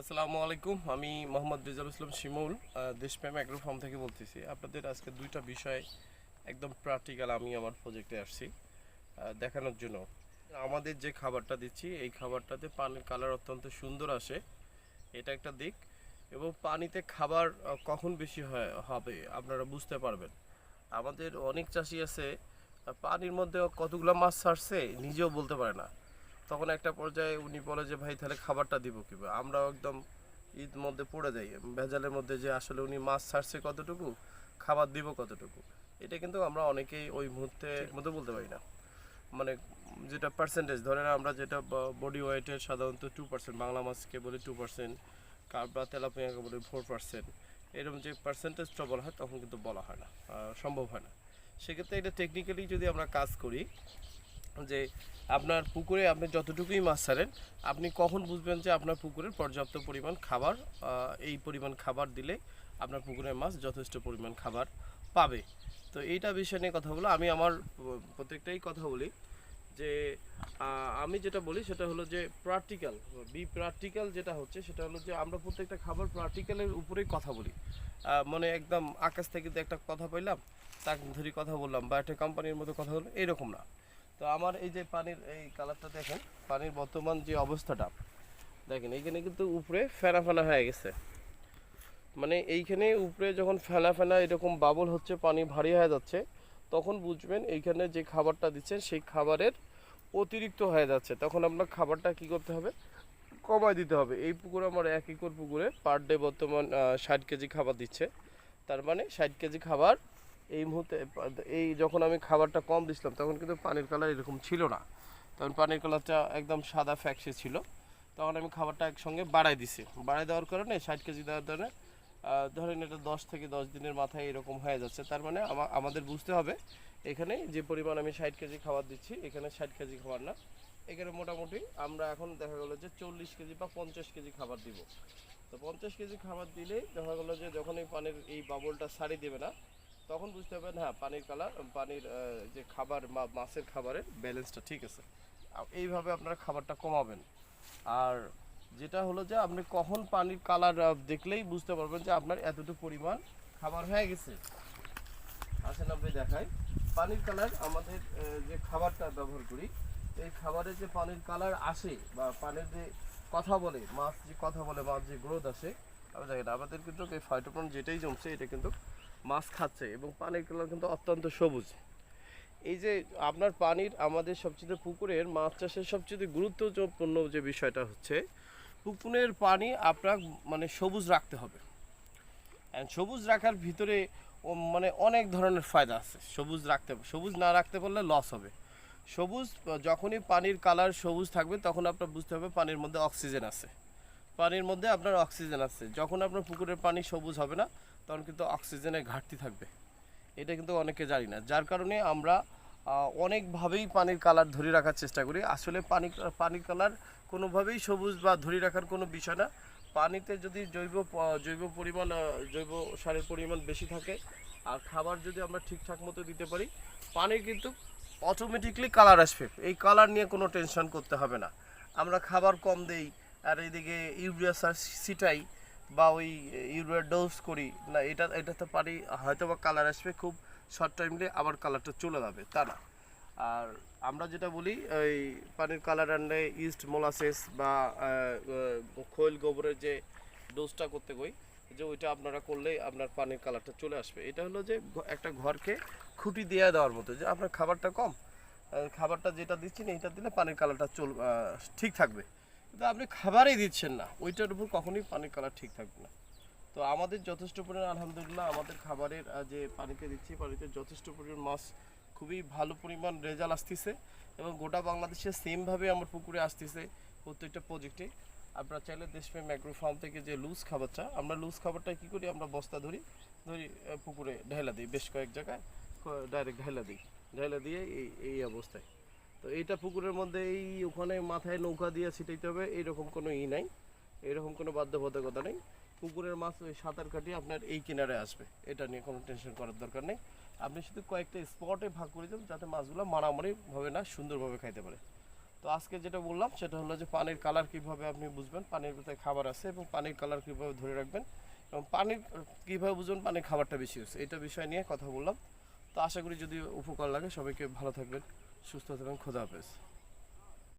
আসসালামু আলাইকুম, আমি মোহাম্মদ রেজাল ইসলাম শিমুল দেশপ্রেম অ্যাগ্রো ফার্ম থেকে বলতেছি। আপনাদের আজকে দুইটা বিষয় একদম প্র্যাকটিক্যাল আমি আমার প্রজেক্টে আসছি দেখানোর জন্য। আমাদের যে খাবারটা দিচ্ছি, এই খাবারটাতে পানির কালার অত্যন্ত সুন্দর আসে, এটা একটা দিক। এবং পানিতে খাবার কখন বেশি হয়, হবে, আপনারা বুঝতে পারবেন। আমাদের অনেক চাষি আছে পানির মধ্যে কতগুলো মাছ ছাড়ছে, নিজেও বলতে পারে না। তখন একটা পর্যায়ে উনি বলে যে ভাই তাহলে খাবারটা দিব কীভাবে? আমরাও একদম ঈদ মধ্যে পড়ে যাই। ভেজালের মধ্যে যে আসলে উনি মাছ ছাড়ছে কতটুকু খাবার দিব কতটুকু এটা কিন্তু আমরা অনেকেই ওই মুহূর্তে মতো বলতে পারি না। মানে যেটা পার্সেন্টেজ ধরেন আমরা যেটা বডি ওয়েটের সাধারণত টু পার্সেন্ট বাংলা মাছকে বলি টু পার্সেন্ট কারবা তেলাপিয়াকে বলি ফোর পার্সেন্ট এরকম যে পার্সেন্টেজটা বলা হয় তখন কিন্তু বলা হয় না সম্ভব হয় না। সেক্ষেত্রে এটা টেকনিক্যালি যদি আমরা কাজ করি যে আপনার পুকুরে আপনি যতটুকুই মাছ ছাড়েন, আপনি কখন বুঝবেন যে আপনার পুকুরের পর্যাপ্ত পরিমাণ খাবার এই পরিমাণ খাবার দিলে আপনার পুকুরের মাছ যথেষ্ট পরিমাণ খাবার পাবে? তো এইটা বিষয় নিয়ে কথা বলো আমি আমার প্রত্যেকটাই কথা বলি যে আমি যেটা বলি সেটা হলো যে প্র্যাকটিক্যাল বি প্র্যাকটিক্যাল যেটা হচ্ছে সেটা হলো যে আমরা প্রত্যেকটা খাবার প্র্যাকটিক্যালের উপরেই কথা বলি। মানে একদম আকাশ থেকে একটা কথা পাইলাম তাকে ধরে কথা বললাম বা একটা কোম্পানির মতো কথা বললাম, এরকম না। তো আমার এই যে পানির, এই কালারটা দেখেন, পানির বর্তমান যে অবস্থাটা, দেখেন, এইখানে কিন্তু উপরে ফেনা ফেনা হয়ে গেছে। মানে এইখানে উপরে যখন ফেনা ফেনা এরকম বাবল হচ্ছে, পানি ভারী হয়ে যাচ্ছে, তখন বুঝবেন এইখানে যে খাবারটা দিচ্ছেন, সেই খাবারের অতিরিক্ত হয়ে যাচ্ছে। তখন আপনার খাবারটা কি করতে হবে? কমায় দিতে হবে। এই পুকুরে আমার এক একর পুকুরে পার ডে বর্তমান ষাট কেজি খাবার দিচ্ছে। তার মানে ষাট কেজি খাবার এই মুহূর্তে, এই যখন আমি খাবারটা কম দিছিলাম, তখন কিন্তু পানির কালার এরকম ছিল না। তখন পানির কালারটা একদম সাদা ফ্যাক্সে ছিল। তখন আমি খাবারটা একসঙ্গে বাড়াই দিছি। বাড়াই দেওয়ার কারণে ষাট কেজি দেওয়ার কারণে ধরেন এটা দশ থেকে দশ দিনের মাথায় এরকম হয়ে যাচ্ছে। তার মানে আমাদের বুঝতে হবে, এখানে যে পরিমাণ আমি ষাট কেজি খাবার দিচ্ছি, এখানে ষাট কেজি খাবার না। এখানে মোটামুটি আমরা এখন দেখা গেলো যে চল্লিশ কেজি বা পঞ্চাশ কেজি খাবার দিব। তো পঞ্চাশ কেজি খাবার দিলে দেখা গেলো যে যখন এই পানির, এই বাবলটা সারি দেবে না তখন বুঝতে পারবেন হ্যাঁ পানির কালার পানির যে খাবার মা- মাছের খাবারের ব্যালেন্সটা ঠিক আছে। এইভাবে আপনারা খাবারটা কমাবেন। আর যেটা হলো যে, আপনি কখন পানির কালার দেখলেই বুঝতে পারবেন যে আপনার এতটুকু পরিমাণ খাবার হয়ে গেছে। আসেন আপনি দেখাই। পানির কালার আমাদের যে খাবারটা ব্যবহার করি, এই খাবারে যে পানির কালার আসে বা পানির যে কথা বলে, মাছ যে কথা বলে, মাছ যে গ্রোথ আসে দেখেন আমাদের কিন্তু এই ফাইটোপ্রন যেটাই জমছে, এটা কিন্তু মাছ খাচ্ছে এবং পানির কালার কিন্তু অত্যন্ত সবুজ। এই যে আপনার পানির আমাদের সবচেয়ে পুকুরের মাছ চাষের সবচেয়ে গুরুত্বপূর্ণ যে বিষয়টা হচ্ছে, পুকুরের পানি আপনার মানে সবুজ রাখতে হবে। সবুজ রাখার ভিতরে মানে অনেক ধরনের ফায়দা আছে। সবুজ রাখতে, সবুজ না রাখতে পারলে লস হবে। সবুজ, যখনই পানির কালার সবুজ থাকবে, তখন আপনার বুঝতে হবে পানির মধ্যে অক্সিজেন আছে। পানির মধ্যে আপনার অক্সিজেন আছে। যখন আপনার পুকুরের পানি সবুজ হবে না তখন কিন্তু অক্সিজেনের ঘাটতি থাকবে। এটা কিন্তু অনেকে জানি না। যার কারণে আমরা অনেকভাবেই পানির কালার ধরে রাখার চেষ্টা করি। আসলে পানি, পানির কালার কোনোভাবেই সবুজ বা ধরে রাখার কোনো বিষয় না। পানিতে যদি জৈব জৈব পরিমাণ জৈব সারের পরিমাণ বেশি থাকে, আর খাবার যদি আমরা ঠিকঠাক মতো দিতে পারি পানির কিন্তু অটোমেটিকলি কালার আসবে। এই কালার নিয়ে কোনো টেনশন করতে হবে না। আমরা খাবার কম দেই, আর এইদিকে ইউরিয়া সার ছিটাই বা ওই ইউরিয়া ডোজ করি, না, এটা এটাতে পানি হয়তো বা কালার আসবে খুব শর্ট টাইমলে আবার কালারটা চলে যাবে, তা না। আর আমরা যেটা বলি, ওই পানির কালার আনলে ইস্ট মোলাসেস বা খৈল গোবরের যে ডোজটা করতে কই যে ওইটা আপনারা করলেই আপনার পানির কালারটা চলে আসবে। এটা হলো যে একটা ঘরকে খুঁটি দিয়ে দেওয়ার মতো, যে আপনার খাবারটা কম খাবারটা যেটা দিচ্ছেন এইটা দিলে পানির কালারটা চল ঠিক থাকবে। আপনি খাবারই দিচ্ছেন না। ওইটার উপর কখনোই পানির কালার ঠিক থাকবে না। তো আমাদের যথেষ্ট পরিমাণ, আলহামদুলিল্লাহ, আমাদের খাবারের যে পানিতে দিচ্ছি, পানিতে যথেষ্ট পরিমাণ মাছ, খুবই ভালো পরিমাণ রেজাল্ট আসতেছে এবং গোটা বাংলাদেশে সেমভাবে আমার পুকুরে আসতেছে প্রত্যেকটা প্রজেক্টে। আপনারা চাইলে দেশপ্রেম ম্যাগ্রো ফার্ম থেকে যে লুজ খাবারটা, আমরা লুজ খাবারটা কী করি? আমরা বস্তা ধরি ধরি পুকুরে ঢেলা দিই, বেশ কয়েক জায়গায় ডাইরেক্ট ঢেলা দিই। ঢেলা দিয়ে এই এই অবস্থায়। তো এটা পুকুরের মধ্যে এই ওখানে মাথায় নৌকা দিয়ে ছিটাইতে হবে, এইরকম কোনো ই নাই এরকম কোনো বাধ্যবাধকতা নেই। পুকুরের মাছ ওই সাঁতার কাটিয়ে আপনার এই কিনারে আসবে, এটা নিয়ে কোনো টেনশন করার দরকার নেই। আপনি শুধু কয়েকটা স্পটে ভাগ করে দেন যাতে মাছগুলো মারামারি ভাবে না, সুন্দরভাবে খাইতে পারে। তো আজকে যেটা বললাম, সেটা হলো যে পানির কালার কীভাবে আপনি বুঝবেন, পানির ভিতরে খাবার আছে এবং পানির কালার কীভাবে ধরে রাখবেন এবং পানির, কীভাবে বুঝবেন পানির খাবারটা বেশি হচ্ছে এটা বিষয় নিয়ে কথা বললাম। তো আশা করি যদি উপকার লাগে, সবাইকে ভালো থাকবেন। সুস্থ থাকবেন খোদা